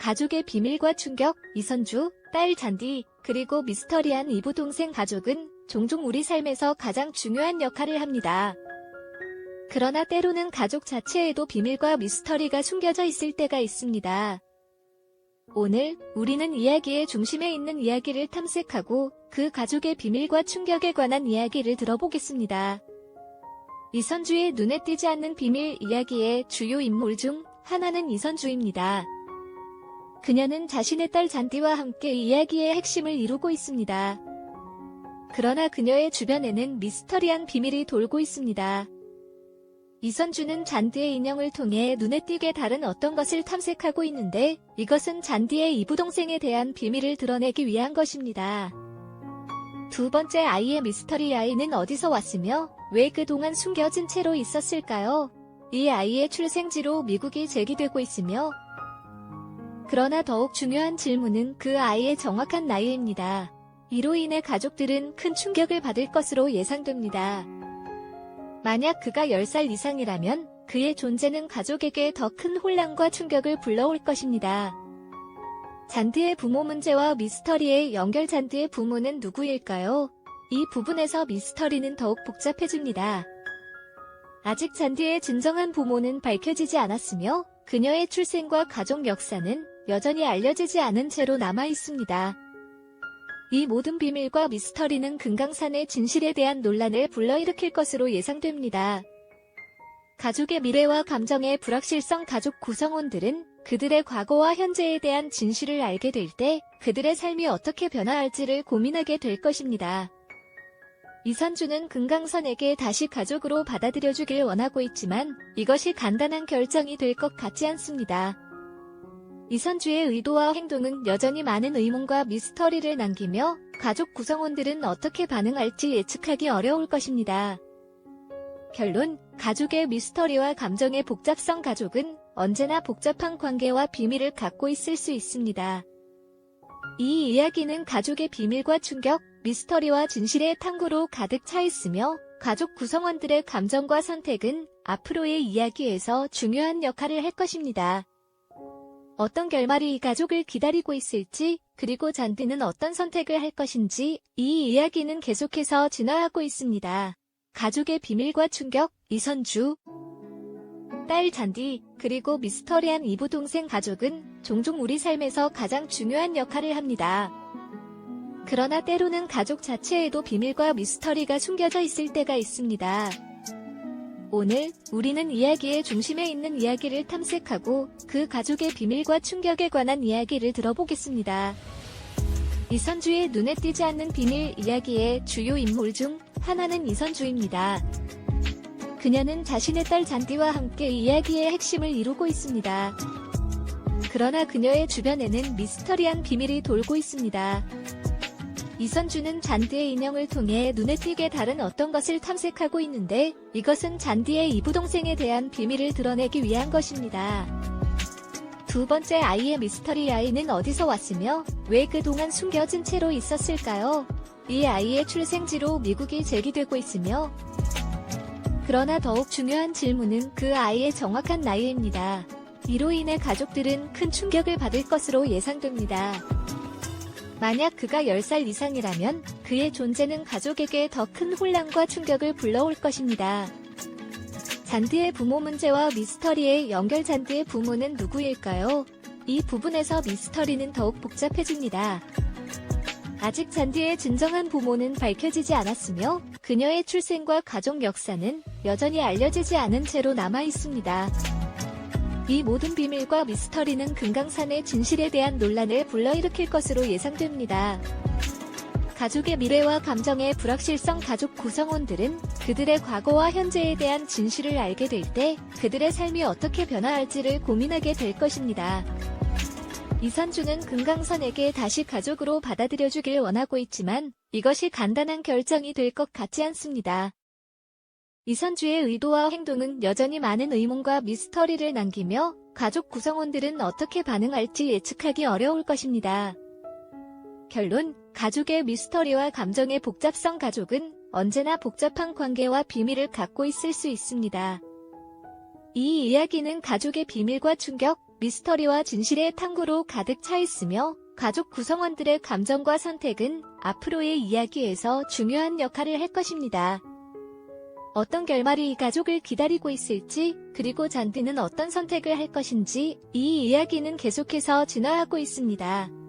가족의 비밀과 충격, 이선주, 딸 잔디, 그리고 미스터리한 이부 동생 가족은 종종 우리 삶에서 가장 중요한 역할을 합니다. 그러나 때로는 가족 자체에도 비밀과 미스터리가 숨겨져 있을 때가 있습니다. 오늘 우리는 이야기의 중심에 있는 이야기를 탐색하고 그 가족의 비밀과 충격에 관한 이야기를 들어보겠습니다. 이선주의 눈에 띄지 않는 비밀 이야기의 주요 인물 중 하나는 이선주입니다. 그녀는 자신의 딸 잔디와 함께 이야기의 핵심을 이루고 있습니다. 그러나 그녀의 주변에는 미스터리한 비밀이 돌고 있습니다. 이선주는 잔디의 인형을 통해 눈에 띄게 다른 어떤 것을 탐색하고 있는데 이것은 잔디의 이부동생에 대한 비밀을 드러내기 위한 것입니다. 두 번째 아이의 미스터리 아이는 어디서 왔으며 왜 그동안 숨겨진 채로 있었을까요? 이 아이의 출생지로 미국이 제기되고 있으며 그러나 더욱 중요한 질문은 그 아이의 정확한 나이입니다. 이로 인해 가족들은 큰 충격을 받을 것으로 예상됩니다. 만약 그가 10살 이상이라면 그의 존재는 가족에게 더 큰 혼란과 충격을 불러올 것입니다. 잔드의 부모 문제와 미스터리의 연결 잔드의 부모는 누구일까요? 이 부분에서 미스터리는 더욱 복잡해집니다. 아직 잔디의 진정한 부모는 밝혀지지 않았으며 그녀의 출생과 가족 역사는 여전히 알려지지 않은 채로 남아 있습니다. 이 모든 비밀과 미스터리는 금강산의 진실에 대한 논란을 불러일으킬 것으로 예상됩니다. 가족의 미래와 감정의 불확실성 가족 구성원들은 그들의 과거와 현재에 대한 진실을 알게 될 때 그들의 삶이 어떻게 변화할지를 고민하게 될 것입니다. 이선주는 금강선에게 다시 가족으로 받아들여주길 원하고 있지만 이것이 간단한 결정이 될 것 같지 않습니다. 이선주의 의도와 행동은 여전히 많은 의문과 미스터리를 남기며 가족 구성원들은 어떻게 반응할지 예측하기 어려울 것입니다. 결론, 가족의 미스터리와 감정의 복잡성 가족은 언제나 복잡한 관계와 비밀을 갖고 있을 수 있습니다. 이 이야기는 가족의 비밀과 충격, 미스터리와 진실의 탐구로 가득 차 있으며 가족 구성원들의 감정과 선택은 앞으로의 이야기에서 중요한 역할을 할 것입니다. 어떤 결말이 이 가족을 기다리고 있을지, 그리고 잔디는 어떤 선택을 할 것인지, 이 이야기는 계속해서 진화하고 있습니다. 가족의 비밀과 충격, 이선주. 딸 잔디, 그리고 미스터리한 이부 동생 가족은 종종 우리 삶에서 가장 중요한 역할을 합니다. 그러나 때로는 가족 자체에도 비밀과 미스터리가 숨겨져 있을 때가 있습니다. 오늘 우리는 이야기의 중심에 있는 이야기를 탐색하고 그 가족의 비밀과 충격에 관한 이야기를 들어보겠습니다. 이선주의 눈에 띄지 않는 비밀 이야기의 주요 인물 중 하나는 이선주입니다. 그녀는 자신의 딸 잔디와 함께 이야기의 핵심을 이루고 있습니다. 그러나 그녀의 주변에는 미스터리한 비밀이 돌고 있습니다. 이선주는 잔디의 인형을 통해 눈에 띄게 다른 어떤 것을 탐색하고 있는데 이것은 잔디의 이부동생에 대한 비밀을 드러내기 위한 것입니다. 두 번째 아이의 미스터리 아이는 어디서 왔으며 왜 그동안 숨겨진 채로 있었을까요? 이 아이의 출생지로 미국이 제기되고 있으며 그러나 더욱 중요한 질문은 그 아이의 정확한 나이입니다. 이로 인해 가족들은 큰 충격을 받을 것으로 예상됩니다. 만약 그가 10살 이상이라면 그의 존재는 가족에게 더 큰 혼란과 충격을 불러올 것입니다. 잔디의 부모 문제와 미스터리의 연결 잔디의 부모는 누구일까요? 이 부분에서 미스터리는 더욱 복잡해집니다. 아직 잔디의 진정한 부모는 밝혀지지 않았으며 그녀의 출생과 가족 역사는 여전히 알려지지 않은 채로 남아 있습니다. 이 모든 비밀과 미스터리는 금강산의 진실에 대한 논란을 불러일으킬 것으로 예상됩니다. 가족의 미래와 감정의 불확실성 가족 구성원들은 그들의 과거와 현재에 대한 진실을 알게 될 때 그들의 삶이 어떻게 변화할지를 고민하게 될 것입니다. 이선주는 금강선에게 다시 가족으로 받아들여주길 원하고 있지만 이것이 간단한 결정이 될 것 같지 않습니다. 이선주의 의도와 행동은 여전히 많은 의문과 미스터리를 남기며 가족 구성원들은 어떻게 반응할지 예측하기 어려울 것입니다. 결론, 가족의 미스터리와 감정의 복잡성 가족은 언제나 복잡한 관계와 비밀을 갖고 있을 수 있습니다. 이 이야기는 가족의 비밀과 충격, 미스터리와 진실의 탐구로 가득 차 있으며 가족 구성원들의 감정과 선택은 앞으로의 이야기에서 중요한 역할을 할 것입니다. 어떤 결말이 이 가족을 기다리고 있을지, 그리고 잔디는 어떤 선택을 할 것인지, 이 이야기는 계속해서 진화하고 있습니다.